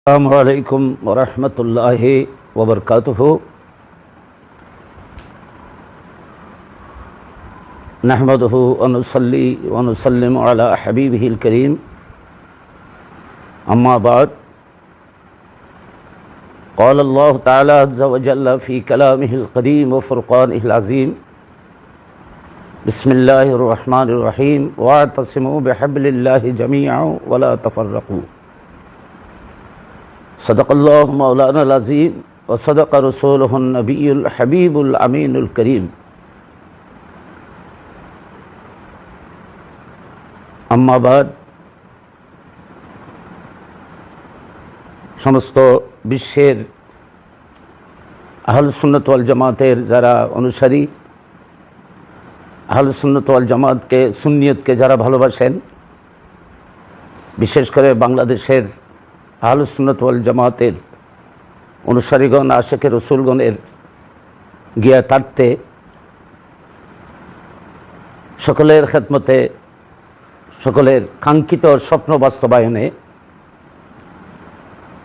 السلام عليكم ورحمة الله وبركاته. نحمده ونصلي ونسلم على حبيبه الكريم. أما بعد قال الله تعالى عز وجل في كلامه القديم وفرقانه العظيم بسم الله الرحمن الرحيم واعتصموا بحبل الله جميعا ولا تفرقوا. صدق الله مولانا العظيم وصدق رسوله النبي الحبيب الأمين الكريم أما بعد সমস্ত বিশ্বের আহল সুন্নত ওয়াল জামাতের যারা অনুসারী আহল সুন্নত ওয়াল জামাতকে সুন্নিয়তকে যারা ভালোবাসেন বিশেষ করে বাংলাদেশের আহল সুন্নত ওয়াল জামাতের অনুসারীগণ, আশেখে রসুলগণের জ্ঞাতার্থে সকলের খেদমতে, সকলের কাঙ্ক্ষিত স্বপ্ন বাস্তবায়নে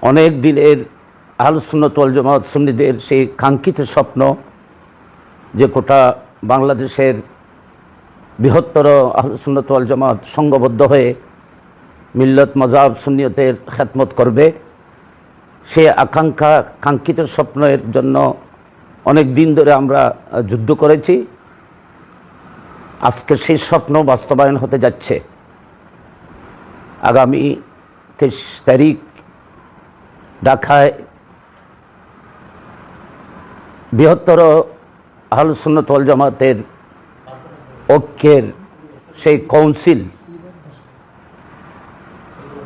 অনেক দিনের আহলসুন্নতল জামাত সুন্নিদের সেই কাঙ্ক্ষিত স্বপ্ন যে গোটা বাংলাদেশের বৃহত্তর আহলসুন্নতল জামাত সংঘবদ্ধ হয়ে মিল্লত মজাব সুন্নিয়তের খেদমত করবে। সে আকাঙ্ক্ষা, কাঙ্ক্ষিত স্বপ্নের জন্য অনেক দিন ধরে আমরা যুদ্ধ করেছি। আজকে সেই স্বপ্ন বাস্তবায়ন হতে যাচ্ছে। আগামী তেইশ তারিখ ঢাকায় বৃহত্তর আহলুসুন্নত ওয়াল জামাতের ঐক্যের সেই কাউন্সিল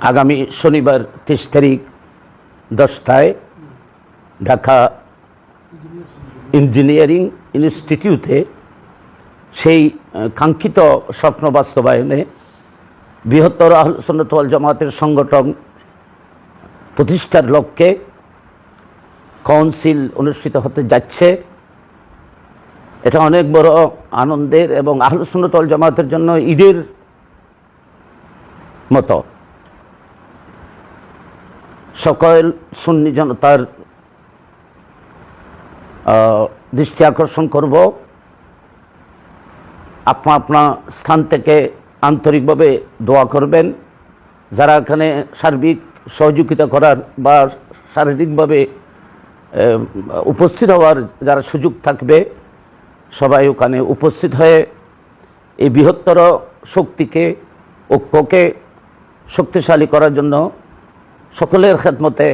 আগামী শনিবার তেইশ তারিখ দশটায় ঢাকা ইঞ্জিনিয়ারিং ইনস্টিটিউটে সেই কাঙ্ক্ষিত স্বপ্ন বাস্তবায়নে বৃহত্তর আহলসন্নতওয়াল জামাতের সংগঠন প্রতিষ্ঠার লক্ষ্যে কাউন্সিল অনুষ্ঠিত হতে যাচ্ছে। এটা অনেক বড় আনন্দের এবং আহলসুন্নতল জামাতের জন্য ঈদের মতো। সকল সুন্নি জনতার দৃষ্টি আকর্ষণ করব। আপনা আপনা স্থান থেকে আন্তরিকভাবে দোয়া করবেন। যারা এখানে সার্বিক সহযোগিতা করার বা শারীরিকভাবে উপস্থিত হওয়ার যারা সুযোগ থাকবে, সবাই ওখানে উপস্থিত হয়ে এই বৃহত্তর শক্তিকে, ঐক্যকে শক্তিশালী করার জন্য সকলের খেদমতে